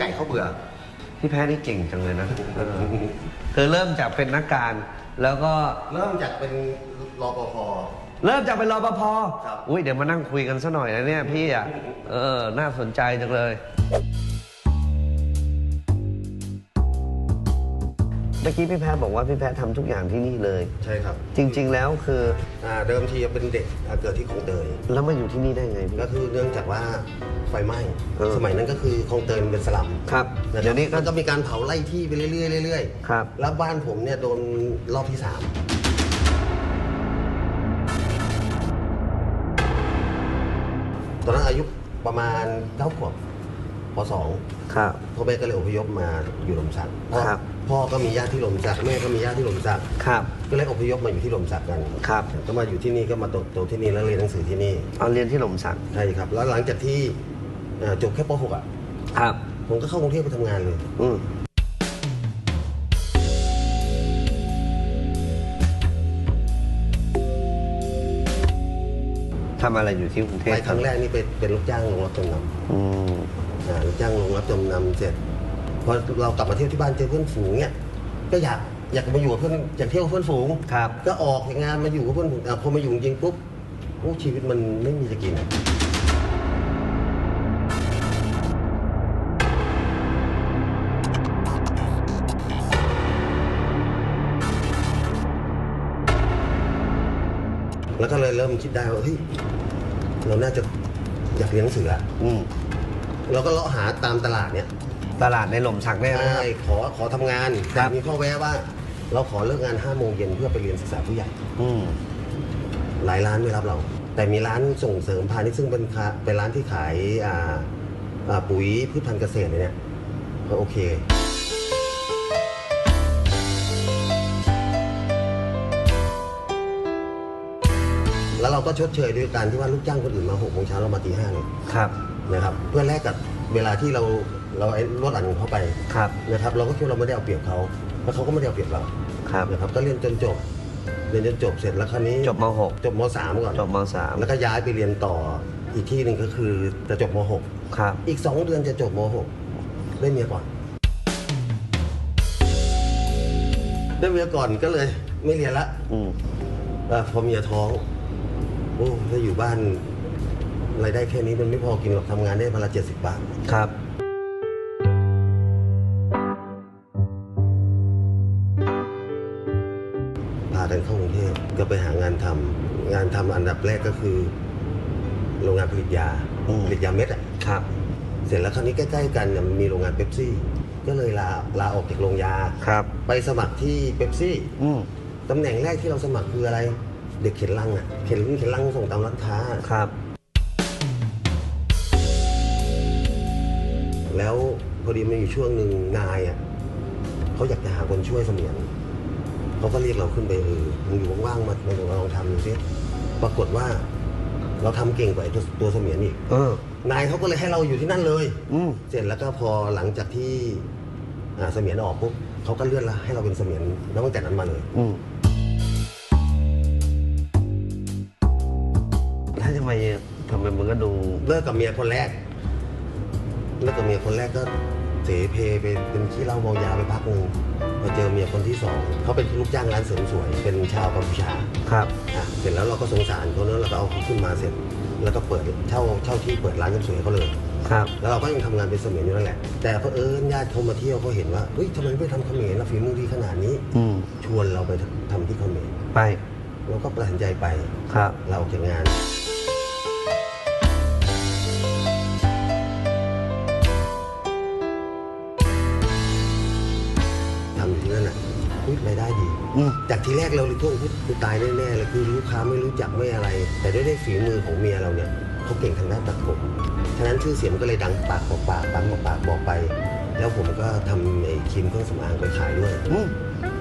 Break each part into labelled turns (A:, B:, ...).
A: ไก่เขาเบื่อ
B: พี่แพ้นี่เก่งจังเลยนะเออคือเริ่มจากเป็นนักการ แล้วก็
A: เริ่มจากเป็นรปภ
B: เริ่มจากเป็นรปภ
A: ครับ
B: อุ้ยเดี๋ยวมานั่งคุยกันซะหน่อยนะเนี่ยพี่อะเออน่าสนใจจังเลย มื่อกี้พี่แพ้บอกว่าพี่แพ้ทำทุกอย่างที่นี่เลย
A: ใช่ครับ
B: จริง ๆ แล้วคือ
A: อ่าเดิมทีเป็นเด็กอ่าเกิดที่คลองเตย
B: แล้วมาอยู่ที่นี่ได้ไงพี่
A: ก็คือเนื่องจากว่าไฟไหม้
B: เออ
A: สมัยนั้นก็คือคลองเตยมันเป็นสลัม
B: ครับะเดี๋ยวนี้ก็
A: ก็มีการเผาไล่ที่ไปเรื่อยๆเรื่อยๆ
B: ครับ
A: แล้วบ้านผมเนี่ยโดนรอบที่สามตอนนั้นอายุประมาณเก้าขวบ ปสอง
B: ครับ
A: พ่อแม่ก็เลยอพยพมาอยู่ลมสักพ่อ
B: ครับ
A: พ่อก็มีญาติที่ลมสักแม่ก็มีญาติที่ลมสัก
B: ครับ
A: ก็เลยอพยพมาอยู่ที่ลมสักกัน
B: ครับ
A: ก็มาอยู่ที่นี่ก็มาโตโตที่นี่แล้วเรียนหนังสือที่นี่
B: เอาเรียนที่หล่มสัก
A: ใช่ครับ แล้วหลังจากที่เอ่อจบแค่ป .6 อะ
B: ครับ
A: ผมก็เข้ากรุงเทพไปทำงานเลย
B: อืมทำอะไรอยู่ที่กรุงเทพ
A: ไปครั้งแรกนี่เป็นเป็นลูกจ้างโรงรับจำน
B: อืมำ
A: อ่าลูก จ้างโรงรับจำนำเสร็จพอเรากลับมาเที่ยวที่บ้านเจอเพื่อนฝูงเนี่ยก็อยากอยากมาอยู่กับเพื่อนอยากเที่ยวกับเพื่อนฝูง
B: ครับ
A: ก็ออกจากงานมาอยู่กับเพื่อนฝูงอะพอมาอยู่จริงๆปุ๊บโอ้ชีวิตมันไม่มีจะกินอะแล้วก็เลยเริ่มคิดได้ว่าเฮ้ยเราน่าจะอยากเรียนหนังสืออะ
B: อืม
A: เราก็เลาะหาตามตลาดเนี่ย
B: ตลาดในหล่มสักเนี่ยนะ
A: ใช่ขอขอทำงาน
B: ค
A: แต่
B: รับ
A: มีข้อแม้ว่า เราขอเลิกงาน5้าโมงเย็นเพื่อไปเรียนศึกษาผู้ใหญ่
B: อืม
A: หลายร้านไม่รับเรา แต่มีร้านส่งเสริมพาณิชย์ซึ่งเป็นค้าเป็นร้านที่ขายอ่าอ่าปุ๋ยพืชพันธุ์เกษตรเนี่ยก็โอเค แล้วเราก็ชดเชยด้วยการที่ว่าลูกจ้างคนอื่นมาหกโมงเช้าเรามาตีห้าเลย
B: ครับ
A: นะครับเพื่อแลกกับเวลาที่เราเราไอ้ลดหลั่นของเขาไป
B: ครับ
A: นะครับ เราก็คิดว่าเราไม่ได้เอาเปรียบเขาแล้วเขาก็ไม่ได้เอาเปรียบเรา
B: ครับ
A: นะครับก็เรียนจนจบเรียนจนจบเสร็จแล้วคราวนี้
B: จบมหก
A: จบมสามก่อน
B: จบมสาม
A: แล้วก็ย้ายไปเรียนต่ออีกที่หนึ่งก็คือจะจบมหก
B: ครับ
A: อีกสองเดือนจะจบมหกได้เมียก่อนได้เมียก่อนก็เลยไม่เรียนละ
B: อืม
A: อะพอเมียท้องโอ้ถ้าอยู่บ้าน รายได้แค่นี้มันไม่พอกินหรอกทำงานได้พนละเจ็ดสิบบาท
B: ครับ
A: พากันเข้ากรุงเทพก็ไปหางานทำงานทำอันดับแรกก็คือ โรงงานผลิตยา
B: อืม
A: ผลิตยาเม็ดอะ
B: ครับ
A: เสร็จแล้วคราวนี้ใกล้ ๆ กันเนี่ยมันมีโรงงานเป๊ปซี่ ก็เลยลาลาออกจากโรงยา
B: ครับ
A: ไปสมัครที่เป๊ปซี่
B: อืม
A: ตำแหน่งแรกที่เราสมัครคืออะไร เด็กเข็นลังอะเข็นเข็นลังส่งตามร้านค้า
B: ครับ
A: แล้วพอดีมันอยู่ช่วงหนึ่งนายอะเขาอยากจะหาคนช่วยเสมียนเขาก็เรียกเราขึ้นไปเออมึงอยู่ว่างๆมามาลองทำดูซิปรากฏว่า เราทำเก่งกว่าไอ้ตัวตัวเสมียนอีก
B: เออ
A: นายเขาก็เลยให้เราอยู่ที่นั่นเลย
B: อืม
A: เสร็จแล้วก็พอหลังจากที่อ่าเสมียนออกปุ๊บเขาก็เลื่อนละให้เราเป็นเสมียนแล้วตั้งแต่นั้นมาเลย
B: อืมแล้วทำไมทำไมมันก็ดู
A: เลิกกับเมียคนแรก เลิกกับเมียคนแรกก็เสเพไปเป็นขี้เหล้าเมายาไปพักหนึ่งพอเจอเมียคนที่สองเขาเป็นลูกจ้างร้านเสริมสวย เป็นชาวกัมพูชา
B: ครับ
A: อะเสร็จแล้วเราก็สงสารเขาเนอะเราก็เอาเขาขึ้นมาเสร็จ แล้วก็เปิดเช่าเช่าที่เปิดร้านเสริมสวยให้เขาเลย
B: ครับ
A: แล้วเราก็ยังทำงานเป็นเสมียนอยู่นั่นแหละ แต่เพอเอิญญาติเขามาเที่ยวเขาเห็นว่าเฮ้ยทำไมไม่ทำเขมรล่ะฝีมือดีขนาดนี้
B: อืม
A: ชวนเราไปทำที่เขมร
B: ไป
A: เราก็ตัดสินใจไป
B: ครับ
A: เราออกจากงาน ทีแรกเราเลยทุ่งกูตายแน่ๆเลยคือลูกค้าไม่รู้จักไม่อะไร แต่ด้วยได้ฝีมือของเมียเราเนี่ยเขาเก่งทางด้านตัดผมฉะนั้นชื่อเสียงมันก็เลยดังปากบอกปากปากบอกปากบอกไป แล้วผมก็ทำไอ้ครีมเครื่องสำอางไปขายด้วย
B: อืม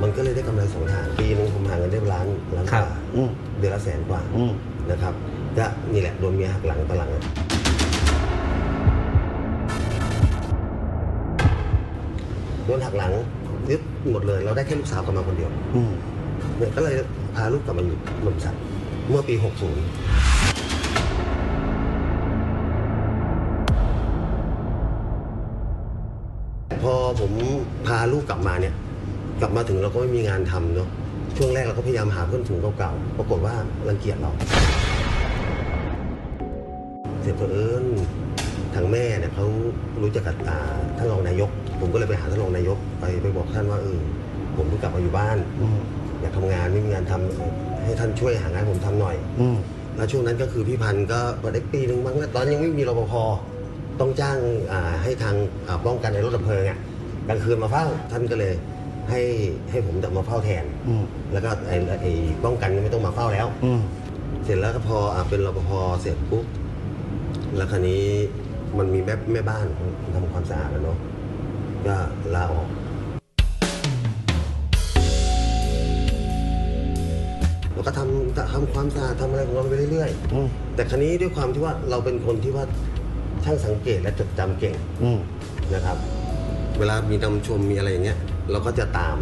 A: มันก็เลยได้กำไรสองทางปีหนึงผมหาเงินได้ล้านล้าน
B: ค
A: ก
B: รับ
A: ว่า
B: อืม
A: เดือนละแสนกว่า
B: อืม
A: นะครับก็นี่แหละโดนเมียหักหลังตอนหลังอะโดนหักหลังยึดหมดเลย เราได้แค่ลูกสาวกลับมาคนเดียว
B: อืม
A: เนี่ย ก็เลยพาลูกกลับมาอยู่ลมสักเมื่อปี 60พอผมพาลูกกลับมาเนี่ย กลับมาถึงเราก็ไม่มีงานทำเนาะช่วงแรกเราก็พยายามหาเพื่อนฝูงเก่าๆปรากฏว่ารังเกียจเรา เสร็จเผอิญทางแม่เนี่ยเขารู้จักกับอ่าท่านรองนายก ผมก็เลยไปหาท่านรองนายกไปไปบอกท่านว่าเออผมเพิ่งกลับมาอยู่บ้าน
B: อืม
A: อยากทำงานไม่มีงานทำเออให้ท่านช่วยหางานให้ผมทำหน่อย
B: อืม
A: แล้วช่วงนั้นก็คือพี่พันธ์ก็เปิดได้ปีหนึ่งมั้งตอนนนยังไม่มีรปภต้องจ้างอ่าให้ทางอ่าป้องกันในรถดับเพลิงอะกลางคืนมาเฝ้าท่านก็เลยให้ให้ผมจะมาเฝ้าแทน
B: อืม
A: แล้วก็ไอ้ไอ้ป้องกันไม่ต้องมาเฝ้าแล้ว
B: อืม
A: เสร็จแล้วก็พออะเป็นรปภเสร็จปุ๊บแล้วคราวนี้มันมีแม่แม่บ้านทำความสะอาดแล้วเนาะก็ลาออก แล้วก็ทำทำความสะอาดทำอะไรของเราไปเรื่อยๆ
B: อืม
A: แต่ครั้นี้ด้วยความที่ว่าเราเป็นคนที่ว่าช่างสังเกตและจดจำเก่ง
B: อืม
A: นะครับ เวลามีนำชมมีอะไรอย่างเงี้ย เราก็จะตาม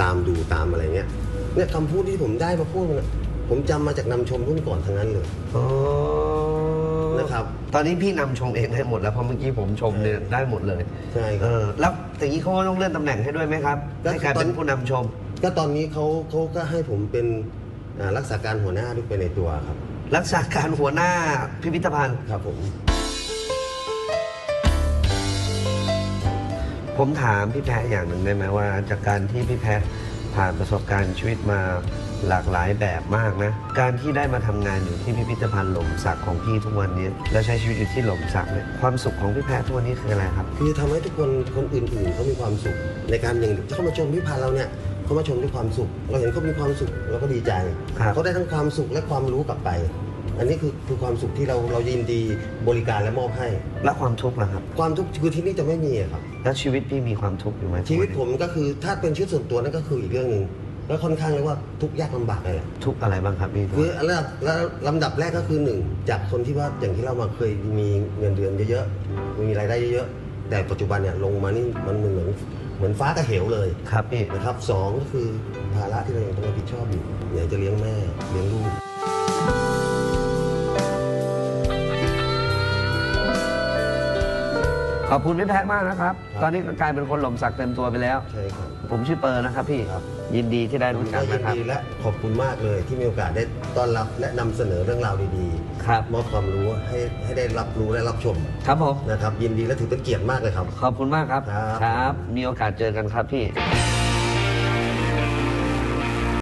A: ตามดูตามอะไรเงี้ยเนี่ยคำพูดที่ผมได้มาพูดเนี่ยผมจำมาจากนำชมรุ่นก่อนทั้งนั้นเลย
B: อ๋อ
A: นะครับ
B: ตอนนี้พี่นำชมเองได้หมดแล้วเพราะเมื่อกี้ผมชมเนี่ยได้หมดเลย
A: ใช่ค
B: เอ
A: รับ
B: อแล้วอย่างนี้เขาก็ต้องเลื่อนตำแหน่งให้ด้วยไหมครับ
A: ก็
B: ให้กลาย
A: ตอน
B: เป็นผู้นำชม
A: ก็ตอนนี้เขาเขาก็ให้ผมเป็นอ่ารักษาการหัวหน้าด้วยไปในตัวครับ
B: รักษาการหัวหน้าพิพิธภัณฑ์
A: ครับผม
B: ผมถามพี่แพะอย่างหนึ่งได้ไหมว่า จากการที่พี่แพะผ่านประสบการณ์ชีวิตมาหลากหลายแบบมากนะ การที่ได้มาทำงานอยู่ที่พิพิธภัณฑ์หล่มสักของพี่ทุกวันนี้ แล้วใช้ชีวิตอยู่ที่หล่มสักเนี่ยความสุขของพี่แพะทุกวันนี้คืออะไรครับ
A: คือทำให้ทุกคนคนอื่นๆเขามีความสุขในการอย่างที่เขามาชมพิพันธ์เราเนี่ย เขามาชมด้วยความสุข เราเห็นเขามีความสุขเราก็ดีใจ
B: ครับ
A: เขาได้ทั้งความสุขและความรู้กลับไป อันนี้คือคือความสุขที่เราเรายินดีบริการและมอบให้
B: และความทุกข์ล่ะครับ
A: ความทุกข์คือที่นี่จะไม่มีอะครับ
B: แล้วชีวิตพี่มีความทุกข์อยู่ไหม
A: ชีวิตผมก็คือถ้าเป็นชีวิตส่วนตัวนั่นก็คืออีกเรื่องหนึ่งแล้วค่อนข้างเรียกว่าทุกข์ยากลำบากเลยแหละ
B: ทุกข์อะไรบ้างครับพี่
A: คืออันแรกแล้วลำดับแรกก็คือหนึ่งจากคนที่ว่าอย่างที่เรามาเคยมีเงินเดือนเยอะๆมีรายได้เยอะๆแต่ปัจจุบันเนี่ยลงมานี่มันเหมือน เหมือนฟ้ากับเหวเลย
B: ครับพี่
A: นะครับสองก็คือภาระที่เรายังต้องรับผิดชอบอยู่ไหนจะเลี้ยงแม่เลี้ยงลูก
B: ขอบคุณพี่แพะมากนะครับ ตอนนี้ก็กลายเป็นคนหล่มสักเต็มตัวไปแล้ว
A: ใช่ครับ
B: ผมชื่อเปิร์นะครับพี่
A: ครับ
B: ยินดีที่ได้
A: ผม
B: รู้จั
A: ก็
B: ก
A: ยิน
B: นะครับ
A: ดีและขอบคุณมากเลยที่มีโอกาสได้ต้อนรับและนำเสนอเรื่องราวดี
B: ครับ
A: ๆมอบความรู้ให้ให้ได้รับรู้และรับชม
B: ครับผม
A: นะครับ ยินดีและถือเป็นเกียรติมากเลยครับ
B: ขอบคุณมากครับ
A: ครับ
B: ครับ มีโอกาสเจอกันครับพี่